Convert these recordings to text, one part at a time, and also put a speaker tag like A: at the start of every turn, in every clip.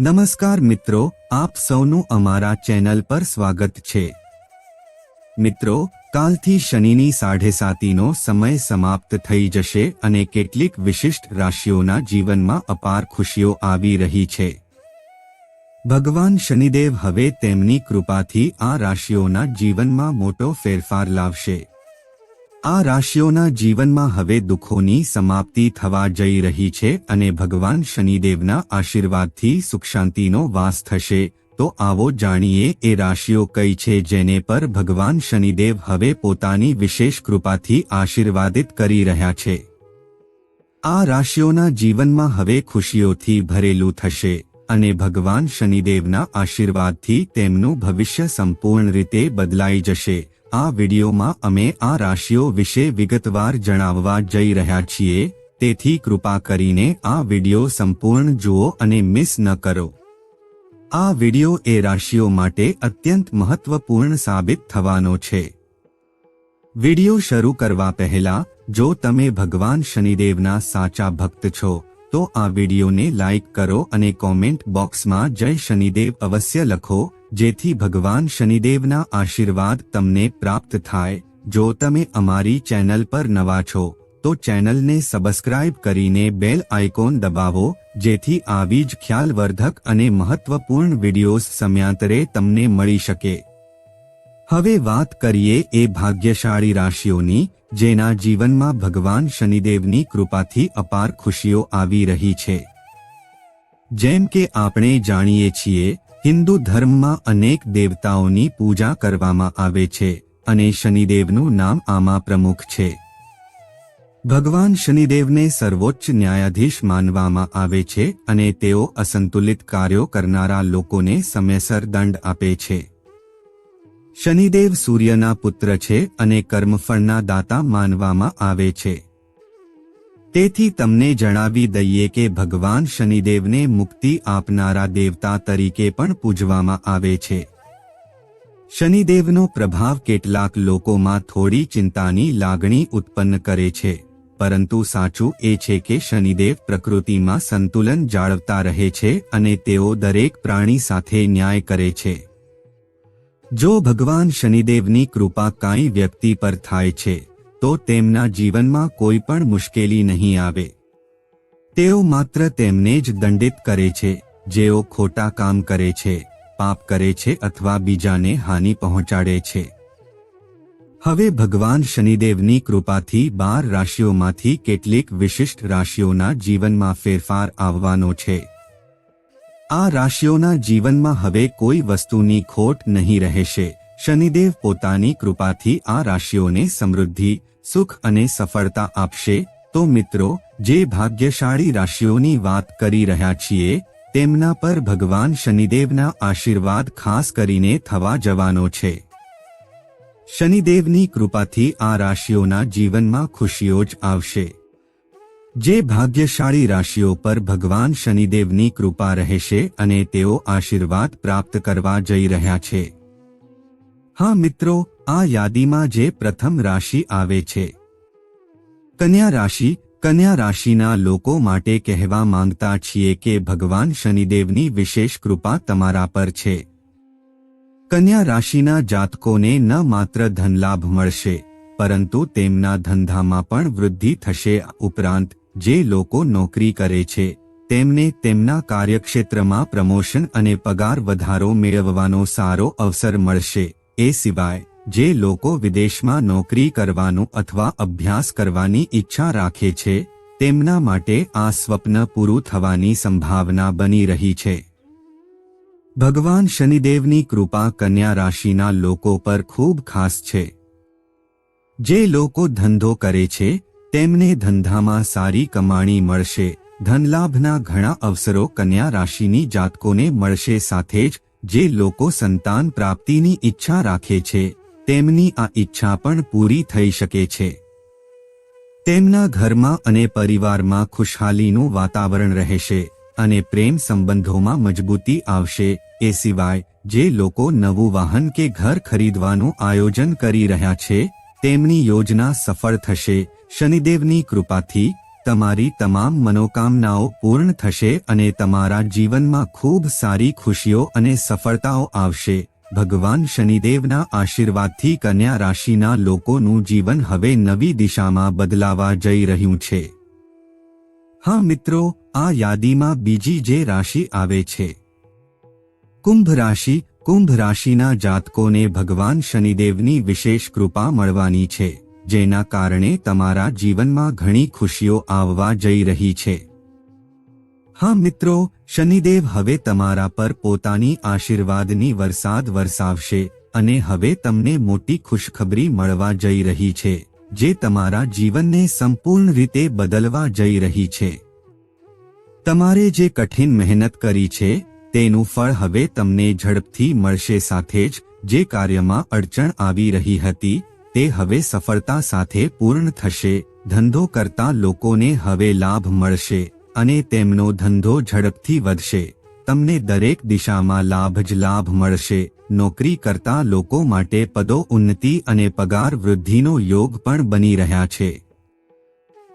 A: નમસ્કાર મિત્રો, આપ સૌનું અમારા ચેનલ પર સ્વાગત છે. મિત્રો, કાલથી શનિની સાઢે સાતીનો સમય સમાપ્ત થઈ જશે અને કેટલીક વિશિષ્ટ રાશિઓના જીવનમાં અપાર ખુશીઓ આવી રહી છે. ભગવાન શનિદેવ હવે તેમની કૃપાથી આ રાશિઓના જીવનમાં મોટો ફેરફાર લાવશે. આ રાશિઓના જીવનમાં હવે દુઃખોની સમાપ્તિ થવા જઈ રહી છે અને ભગવાન શનિદેવના આશીર્વાદથી સુખ શાંતિનો વાસ થશે. તો આવો જાણીએ એ રાશિઓ કઈ છે જેને પર ભગવાન શનિદેવ હવે પોતાની વિશેષ કૃપાથી આશીર્વાદિત કરી રહ્યા છે. આ રાશિઓના જીવનમાં હવે ખુશીઓથી ભરેલું થશે અને ભગવાન શનિદેવના આશીર્વાદથી તેમનું ભવિષ્ય સંપૂર્ણ રીતે બદલાઈ જશે. આ વિડિયોમાં અમે આ રાશિઓ વિશે વિગતવાર જણાવવા જઈ રહ્યા છીએ, તેથી કૃપા કરીને આ વીડિયો સંપૂર્ણ જુઓ અને મિસ ન કરો. આ વિડિયો એ રાશિઓ માટે અત્યંત મહત્વપૂર્ણ સાબિત થવાનો છે. વીડિયો શરૂ કરવા પહેલા, જો તમે ભગવાન શનિદેવના સાચા ભક્ત છો, તો આ વિડિયોને લાઇક કરો અને કોમેન્ટ બોક્સમાં જય શનિદેવ અવશ્ય લખો જેથી ભગવાન શનિદેવના આશીર્વાદ તમને પ્રાપ્ત થાય. જો તમે અમારી ચેનલ પર નવા છો, તો ચેનલને સબસ્ક્રાઇબ કરીને બેલ આઇકોન દબાવો, જેથી આવી જ ખ્યાલવર્ધક અને મહત્વપૂર્ણ વિડિયોઝ સમયાંતરે તમને મળી શકે. હવે વાત કરીએ એ ભાગ્યશાળી રાશિઓની, જેના જીવનમાં ભગવાન શનિદેવની કૃપાથી અપાર ખુશીઓ આવી રહી છે. જેમ કે આપણે જાણીએ છીએ હિન્દુ ધર્મમાં અનેક દેવતાઓની પૂજા કરવામાં આવે છે અને શનિદેવનું નામ આમાં પ્રમુખ છે. ભગવાન શનિદેવને સર્વોચ્ચ ન્યાયાધીશ માનવામાં આવે છે અને તેઓ અસંતુલિત કાર્યો કરનારા લોકોને સમયસર દંડ આપે છે. શનિદેવ સૂર્યના પુત્ર છે અને કર્મફળના દાતા માનવામાં આવે છે. તેથી તમને જણાવી દઈએ કે ભગવાન શનિદેવને મુક્તિ આપનારા દેવતા તરીકે પણ પૂજવામાં આવે છે. શનિદેવનો પ્રભાવ કેટલાક લોકોમાં થોડી ચિંતાની લાગણી ઉત્પન્ન કરે છે, પરંતુ સાચું એ છે કે શનિદેવ પ્રકૃતિમાં સંતુલન જાળવતા રહે છે અને તેઓ દરેક પ્રાણી સાથે ન્યાય કરે છે. જો ભગવાન શનિદેવની કૃપા કાંઈ વ્યક્તિ પર થાય છે તો તેમના જીવનમાં કોઈ પણ મુશ્કેલી નહીં આવે. તેઓ માત્ર તેમને જ દંડિત કરે છે, જેઓ ખોટા કામ કરે છે, પાપ કરે છે અથવા બીજાને હાનિ પહોંચાડે છે. હવે ભગવાન શનિદેવની કૃપાથી બાર રાશિઓમાંથી કેટલીક વિશિષ્ટ રાશિઓના જીવનમાં ફેરફાર આવવાનો છે. આ રાશિઓના જીવનમાં હવે કોઈ વસ્તુની ખોટ નહીં રહેશે. શનિદેવ પોતાની કૃપાથી આ રાશિઓને સમૃદ્ધિ, સુખ અને સફળતા આપશે. તો મિત્રો, જે ભાગ્યશાળી રાશિઓની વાત કરી રહ્યા છીએ, તેમના પર ભગવાન શનિદેવના આશીર્વાદ ખાસ કરીને થવા જવાનો છે. શનિદેવની કૃપાથી આ રાશિઓના જીવનમાં ખુશીઓ જ આવશે. જે ભાગ્યશાળી રાશિઓ પર ભગવાન શનિદેવની કૃપા રહેશે અને તેઓ આશીર્વાદ પ્રાપ્ત કરવા જઈ રહ્યા છે. હા મિત્રો, આ યાદીમાં જે પ્રથમ રાશિ આવે છે. કન્યા રાશિ, કન્યા રાશિના લોકો માટે કહેવા માંગતા છીએ કે ભગવાન શનિદેવની વિશેષ કૃપા તમારા પર છે. કન્યા રાશિના જાતકોને ન માત્ર ધનલાભ મળશે, પરંતુ તેમના ધંધામાં પણ વૃદ્ધિ થશે ઉપરાંત જે લોકો નોકરી કરે છે, તેમને તેમના કાર્યક્ષેત્રમાં પ્રમોશન અને પગાર વધારો મેળવવાનો સારો અવસર મળશે. એ સિવાય, જે લોકો વિદેશમાં નોકરી કરવાનું અથવા અભ્યાસ કરવાની ઈચ્છા રાખે છે, તેમના માટે આ સ્વપ્ન પૂરું થવાની સંભાવના બની રહી છે. ભગવાન શનિદેવની કૃપા કન્યા રાશિના લોકો પર ખૂબ ખાસ છે. જે લોકો ધંધો કરે છે, તેમને ધંધામાં સારી કમાણી મળશે, ધનલાભના ઘણા અવસરો કન્યા રાશિની જાતકોને મળશે સાથે જ જે લોકો સંતાન પ્રાપ્તિની ઈચ્છા રાખે છે, તેમની આ ઈચ્છા પણ પૂરી થઈ શકે છે. તેમના ઘરમાં અને પરિવારમાં ખુશહાલીનું વાતાવરણ રહેશે અને પ્રેમ સંબંધોમાં મજબૂતી આવશે, એ સિવાય જે લોકો નવું વાહન કે ઘર ખરીદવાનું આયોજન કરી રહ્યા છે, તેમની યોજના સફળ થશે, શનિદેવની કૃપાથી તમારી તમામ મનોકામનાઓ પૂર્ણ થશે અને તમારા જીવનમાં ખૂબ સારી ખુશીઓ અને સફળતાઓ આવશે. ભગવાન શનિદેવના આશીર્વાદથી કન્યા રાશિના લોકોનું જીવન હવે નવી દિશામાં બદલાવા જઈ રહ્યું છે. હા મિત્રો, આ યાદીમાં બીજી જે રાશિ આવે છે. કુંભ રાશિ, કુંભ રાશિના જાતકોને ભગવાન શનિદેવની વિશેષ કૃપા મળવાની છે. જેના કારણે તમારા જીવનમાં ઘણી ખુશીઓ આવવા જઈ રહી છે. હા મિત્રો, શનિદેવ હવે તમારા પર પોતાની આશીર્વાદની વરસાદ વરસાવશે અને હવે તમને મોટી ખુશખબરી મળવા જઈ રહી છે, જે તમારા જીવનને સંપૂર્ણ રીતે બદલવા જઈ રહી છે. તમારે જે કઠિન મહેનત કરી છે, તેનું ફળ હવે તમને ઝડપથી મળશે સાથે જ, જે કાર્યમાં અડચણ આવી રહી હતી તે હવે સફળતા સાથે પૂર્ણ થશે. ધંધો કરતા લોકોને હવે લાભ મળશે અને તેમનો ધંધો ઝડપથી વધશે. તમને દરેક દિશામાં લાભ જ લાભ મળશે. નોકરી કરતા લોકો માટે પદો ઉન્નતિ અને પગાર વૃદ્ધિનો યોગ પણ બની રહ્યા છે.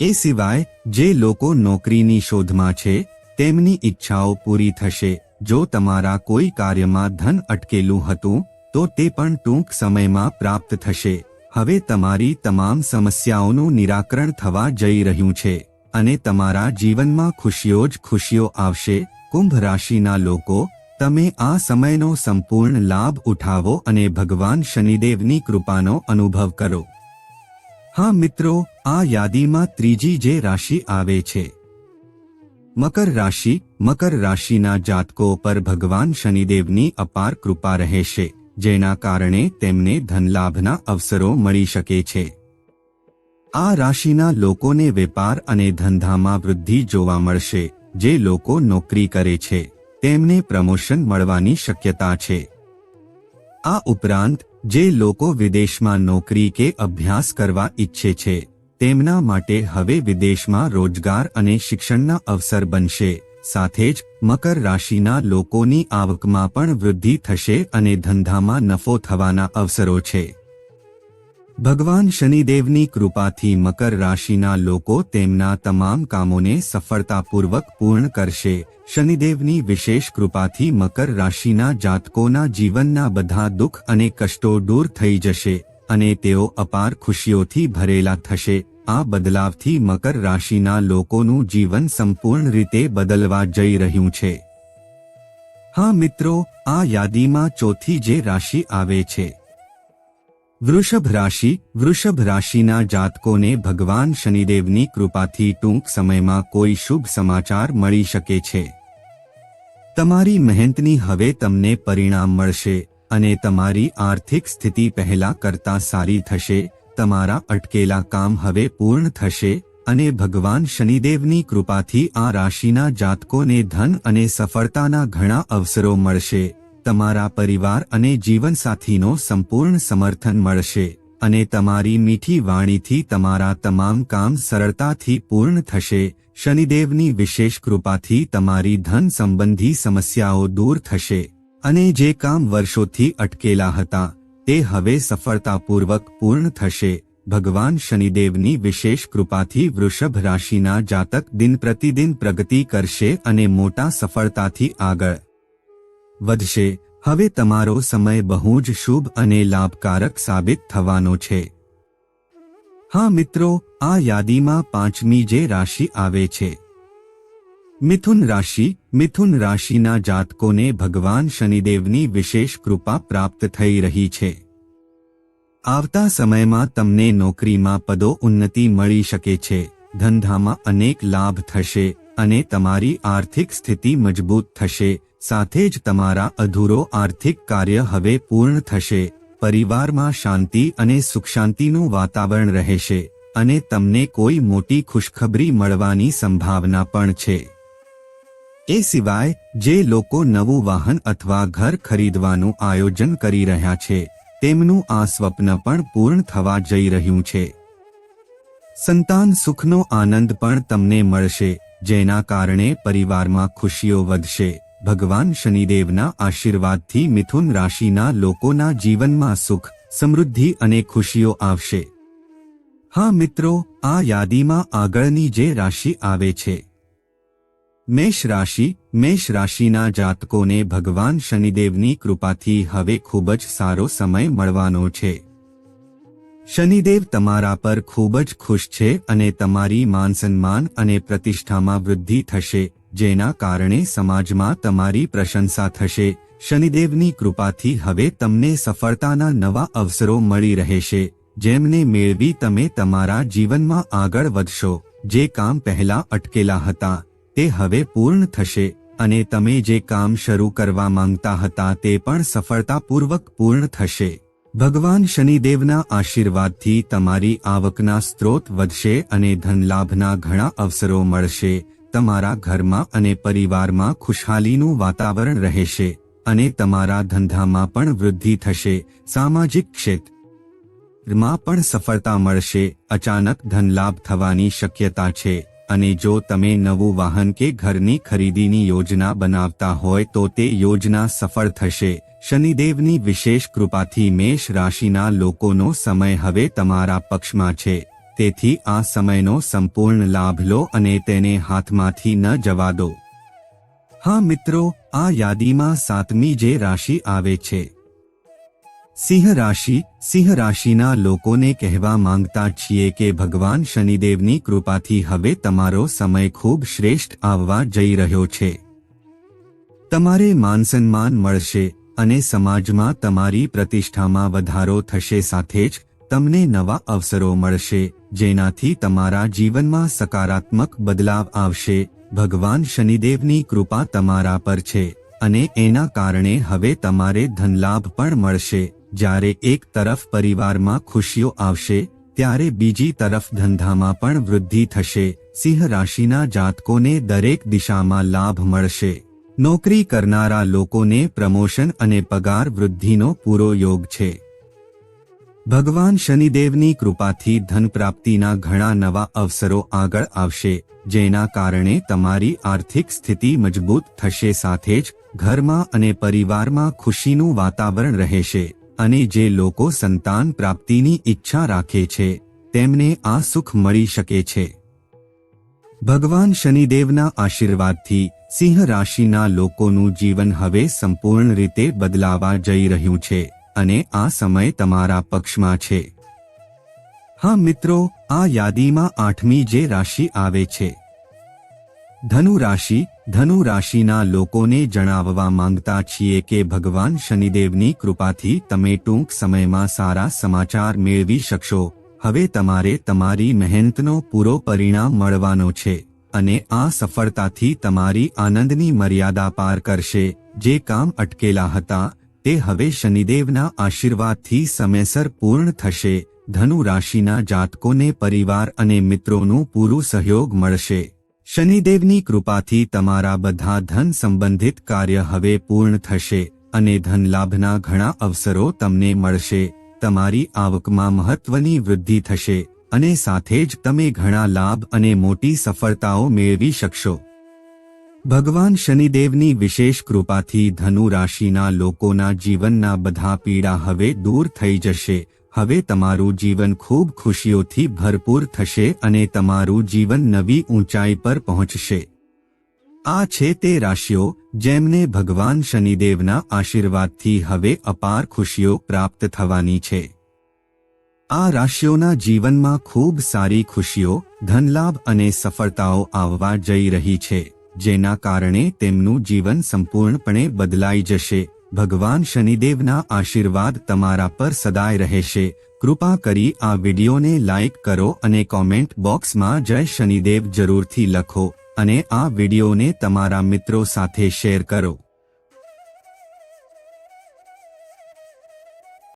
A: એ સિવાય, જે લોકો નોકરીની શોધમાં છે, તેમની ઈચ્છાઓ પૂરી થશે. જો તમારા કોઈ કાર્યમાં ધન અટકેલું હતું, તો તે પણ ટૂંક સમયમાં પ્રાપ્ત થશે. હવે તમારી તમામ સમસ્યાઓનું નિરાકરણ થવા જઈ રહ્યું છે અને તમારા જીવનમાં ખુશીઓ જ ખુશીઓ આવશે. કુંભ રાશિના લોકો, તમે આ સમયનો સંપૂર્ણ લાભ ઉઠાવો અને ભગવાન શનિદેવની કૃપાનો અનુભવ કરો. હા મિત્રો, આ યાદીમાં ત્રીજી જે રાશિ આવે છે. મકર રાશિ, મકર રાશિના જાતકો પર ભગવાન શનિદેવની અપાર કૃપા રહેશે. જેના કારણે તેમને ધનલાભના અવસરો મળી શકે છે. આ રાશિના લોકોને વેપાર અને ધંધામાં વૃદ્ધિ જોવા મળશે, જે લોકો નોકરી કરે છે. તેમને પ્રમોશન મળવાની શક્યતા છે. આ ઉપરાંત, જે લોકો વિદેશમાં નોકરી કે અભ્યાસ કરવા ઈચ્છે છે, તેમના માટે હવે વિદેશમાં રોજગાર અને શિક્ષણના અવસર બનશે. સાથે જ મકર રાશિના લોકોની આવકમાં પણ વૃદ્ધિ થશે અને ધંધામાં નફો થવાના અવસરો છે. ભગવાન શનિદેવની કૃપાથી મકર રાશિના લોકો તેમના તમામ કામોને સફળતાપૂર્વક પૂર્ણ કરશે. શનિદેવની વિશેષ કૃપાથી મકર રાશિના જાતકોના જીવનના બધા દુઃખ અને કષ્ટો દૂર થઈ જશે અને તેઓ અપાર ખુશીઓથી ભરેલા થશે. આ બદલાવથી મકર રાશિના લોકોનું જીવન સંપૂર્ણ રીતે બદલવા જઈ રહ્યું છે. હા મિત્રો, આ યાદીમાં ચોથી જે રાશિ આવે છે. વૃષભ રાશિ, વૃષભ રાશિના જાતકોને ભગવાન શનિદેવની કૃપાથી ટૂંક સમયમાં કોઈ શુભ સમાચાર મળી શકે છે. તમારી મહેનતની હવે તમને પરિણામ મળશે અને તમારી આર્થિક સ્થિતિ પહેલા કરતા સારી થશે તમારા અટકેલા કામ હવે પૂર્ણ થશે અને ભગવાન શનિદેવની કૃપાથી આ રાશિના જાતકોને ધન અને સફળતાના ઘણા અવસરો મળશે. તમારા પરિવાર અને જીવનસાથીનો સંપૂર્ણ સમર્થન મળશે અને તમારી મીઠી વાણીથી તમારા તમામ કામ સરળતાથી પૂર્ણ થશે. શનિદેવની વિશેષ કૃપાથી તમારી ધન સંબંધી સમસ્યાઓ દૂર થશે અને જે કામ વર્ષોથી અટકેલા હતા તે હવે સફળતાપૂર્વક પૂર્ણ થશે. ભગવાન શનિદેવની વિશેષ કૃપાથી વૃષભ રાશિના જાતક દિન પ્રતિદિન પ્રગતિ કરશે અને મોટા સફળતાથી આગળ વધશે. હવે તમારો સમય બહુ જ શુભ અને લાભકારક સાબિત થવાનો છે. હા મિત્રો, આ યાદીમાં પાંચમી જે રાશિ આવે છે. મિથુન રાશિ, મિથુન રાશિના જાતકોને ભગવાન શનિદેવની વિશેષ કૃપા પ્રાપ્ત થઈ રહી છે. આવતા સમયમાં તમને નોકરીમાં પદો ઉન્નતિ મળી શકે છે. ધંધામાં અનેક લાભ થશે અને તમારી આર્થિક સ્થિતિ મજબૂત થશે. સાથે જ તમારા અધૂરો આર્થિક કાર્ય હવે પૂર્ણ થશે. પરિવારમાં શાંતિ અને સુખશાંતિનું વાતાવરણ રહેશે અને તમને કોઈ મોટી ખુશખબરી મળવાની સંભાવના પણ છે. એ સિવાય, જે લોકો નવું વાહન અથવા ઘર ખરીદવાનું આયોજન કરી રહ્યા છે, તેમનું આ સ્વપ્ન પણ પૂર્ણ થવા જઈ રહ્યું છે. સંતાન સુખનો આનંદ પણ તમને મળશે, જેના કારણે પરિવારમાં ખુશીઓ વધશે. ભગવાન શનિદેવના આશીર્વાદથી મિથુન રાશિના લોકોના જીવનમાં સુખ, સમૃદ્ધિ અને ખુશીઓ આવશે. હા મિત્રો, આ યાદીમાં આગળની જે રાશિ આવે છે મેષ રાશિ, મેષ રાશિના જાતકોને ભગવાન શનિદેવની કૃપાથી હવે ખૂબ જ સારો સમય મળવાનો છે. શનિદેવ તમારા પર ખૂબ જ ખુશ છે અને તમારી માન સન્માન અને પ્રતિષ્ઠામાં વૃદ્ધિ થશે, જેના કારણે સમાજમાં તમારી પ્રશંસા થશે. શનિદેવની કૃપાથી હવે તમને સફળતાના નવા અવસરો મળી રહેશે, જેમને મેળવી તમે તમારા જીવનમાં આગળ વધશો. જે કામ પહેલા અટકેલા હતા તે હવે પૂર્ણ થશે અને તમે જે કામ શરૂ કરવા માંગતા હતા તે પણ સફળતાપૂર્વક પૂર્ણ થશે. ભગવાન શનિદેવના આશીર્વાદથી તમારી આવકના સ્ત્રોત વધશે અને ધનલાભના ઘણા અવસરો મળશે, તમારા ઘરમાં અને પરિવારમાં ખુશહાલીનું વાતાવરણ રહેશે અને તમારા ધંધામાં પણ વૃદ્ધિ થશે, સામાજિક ક્ષેત્રમાં પણ સફળતા મળશે, અચાનક ધનલાભ થવાની શક્યતા છે. અને જો તમે નવું વાહન કે ઘરની ખરીદીની યોજના બનાવતા હોય તો તે યોજના સફળ થશે. શનિદેવની વિશેષ કૃપાથી મેષ રાશિના લોકોનો સમય હવે તમારા પક્ષમાં છે. તેથી આ સમયનો સંપૂર્ણ લાભ લો અને તેને હાથમાંથી ન જવા દો. હા મિત્રો, આ યાદીમાં સાતમી જે રાશિ આવે છે. સિંહ રાશિ સિંહ રાશિના લોકોને કહેવા માંગતા છીએ કે ભગવાન શનિદેવની કૃપાથી હવે તમારો સમય ખૂબ શ્રેષ્ઠ આવવા જઈ રહ્યો છે. તમારે માનસન્માન મળશે અને સમાજમાં તમારી પ્રતિષ્ઠામાં વધારો થશે સાથે જ તમને નવા અવસરો મળશે, જેનાથી તમારા જીવનમાં સકારાત્મક બદલાવ આવશે. ભગવાન શનિદેવની કૃપા તમારા પર છે અને એના કારણે હવે તમારે ધનલાભ પણ મળશે. જ્યારે એક તરફ પરિવારમાં ખુશીઓ આવશે, ત્યારે બીજી તરફ ધંધામાં પણ વૃદ્ધિ થશે. સિંહ રાશિના જાતકોને દરેક દિશામાં લાભ મળશે. નોકરી કરનારા લોકોને પ્રમોશન અને પગાર વૃદ્ધિનો પૂરો યોગ છે. ભગવાન શનિદેવની કૃપાથી ધન પ્રાપ્તિના ઘણા નવા અવસરો આગળ આવશે, જેના કારણે તમારી આર્થિક સ્થિતિ મજબૂત થશે સાથે જ ઘરમાં અને પરિવારમાં ખુશીનું વાતાવરણ રહેશે. અને જે લોકો સંતાન પ્રાપ્તિની ઈચ્છા રાખે છે, તેમને આ સુખ મળી શકે છે. ભગવાન શનિદેવના આશીર્વાદથી સિંહ રાશિના લોકોનું જીવન હવે સંપૂર્ણ રીતે બદલાવા જઈ રહ્યું છે અને આ સમય તમારા પક્ષમાં છે. હા મિત્રો, આ યાદીમાં આઠમી જે રાશિ આવે છે. ધનુ રાશિ ધનુ રાશિના લોકોને જણાવવા માંગતા છીએ કે ભગવાન શનિદેવની કૃપાથી તમે ટૂંક સમયમાં સારા સમાચાર મેળવી શકશો. હવે તમારે તમારી મહેનતનો પૂરો પરિણામ મળવાનો છે અને આ સફળતાથી તમારી આનંદની મર્યાદા પાર કરશે. જે કામ અટકેલા હતા, તે હવે શનિદેવના આશીર્વાદથી સમયસર પૂર્ણ થશે. ધનુ રાશિના જાતકોને પરિવાર અને મિત્રોનું પૂરું સહયોગ મળશે. શનિદેવની કૃપાથી તમારા બધા ધન સંબંધિત કાર્ય હવે પૂર્ણ થશે અને ધનલાભના ઘણા અવસરો તમને મળશે. તમારી આવકમાં મહત્વની વૃદ્ધિ થશે અને સાથે જ તમે ઘણા લાભ અને મોટી સફળતાઓ મેળવી શકશો. ભગવાન શનિદેવની વિશેષ કૃપાથી ધનુ રાશિના લોકોના જીવનના બધા પીડા હવે દૂર થઈ જશે હવે તમારું જીવન ખૂબ ખુશીઓથી ભરપૂર થશે અને તમારું જીવન નવી ઊંચાઈ પર પહોંચશે. આ છે તે રાશિઓ જેમને ભગવાન શનિદેવના આશીર્વાદથી હવે અપાર ખુશીઓ પ્રાપ્ત થવાની છે. આ રાશિઓના જીવનમાં ખૂબ સારી ખુશીઓ, ધનલાભ અને સફળતાઓ આવવા જઈ રહી છે, જેના કારણે તેમનું જીવન સંપૂર્ણપણે બદલાઈ જશે. ભગવાન શનિદેવના આશીર્વાદ તમારા પર સદાય રહેશે. કૃપા કરી આ વિડીયોને લાઇક કરો અને કોમેન્ટ બોક્સમાં જય શનિદેવ જરૂરથી લખો અને આ વિડીયોને તમારા મિત્રો સાથે શેર કરો.